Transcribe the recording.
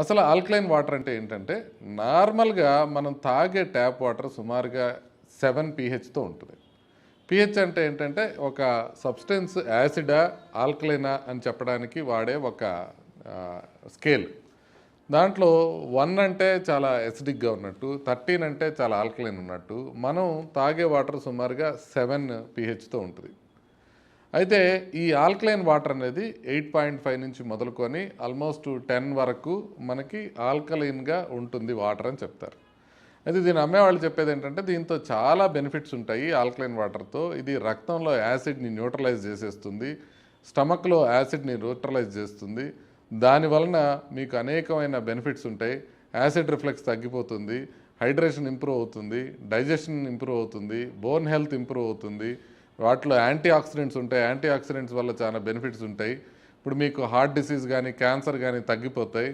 అసలు alkaline water అంటే ఏంటంటే నార్మల్గా మనం తాగే ట్యాప్ వాటర్ సుమారుగా సెవెన్ పీహెచ్తో ఉంటుంది. పిహెచ్ అంటే ఏంటంటే ఒక సబ్స్టెన్స్ యాసిడా ఆల్కలైనా అని చెప్పడానికి వాడే ఒక స్కేల్. దాంట్లో వన్ అంటే చాలా ఎసిడిక్గా ఉన్నట్టు థర్టీన్ అంటే చాలా ఆల్కలైన్ ఉన్నట్టు మనం తాగే వాటర్ సుమారుగా సెవెన్ పీహెచ్తో ఉంటుంది. అయితే ఈ ఆల్కలైన్ వాటర్ అనేది ఎయిట్ పాయింట్ ఫైవ్ నుంచి మొదలుకొని ఆల్మోస్ట్ టెన్ వరకు మనకి ఆల్కలైన్గా ఉంటుంది వాటర్ అని చెప్తారు. అయితే దీని అమ్మేవాళ్ళు చెప్పేది ఏంటంటే దీంతో చాలా బెనిఫిట్స్ ఉంటాయి ఆల్కలైన్ వాటర్తో. ఇది రక్తంలో యాసిడ్ని న్యూట్రలైజ్ చేసేస్తుంది స్టమక్లో యాసిడ్ని న్యూట్రలైజ్ చేస్తుంది. దాని వలన మీకు అనేకమైన బెనిఫిట్స్ ఉంటాయి. యాసిడ్ రిఫ్లెక్స్ తగ్గిపోతుంది హైడ్రేషన్ ఇంప్రూవ్ అవుతుంది డైజెషన్ ఇంప్రూవ్ అవుతుంది బోన్ హెల్త్ ఇంప్రూవ్ అవుతుంది వాటిలో యాంటీ ఆక్సిడెంట్స్ ఉంటాయి. యాంటీ ఆక్సిడెంట్స్ వల్ల చాలా బెనిఫిట్స్ ఉంటాయి. ఇప్పుడు మీకు హార్ట్ డిసీజ్ కానీ క్యాన్సర్ కానీ తగ్గిపోతాయి.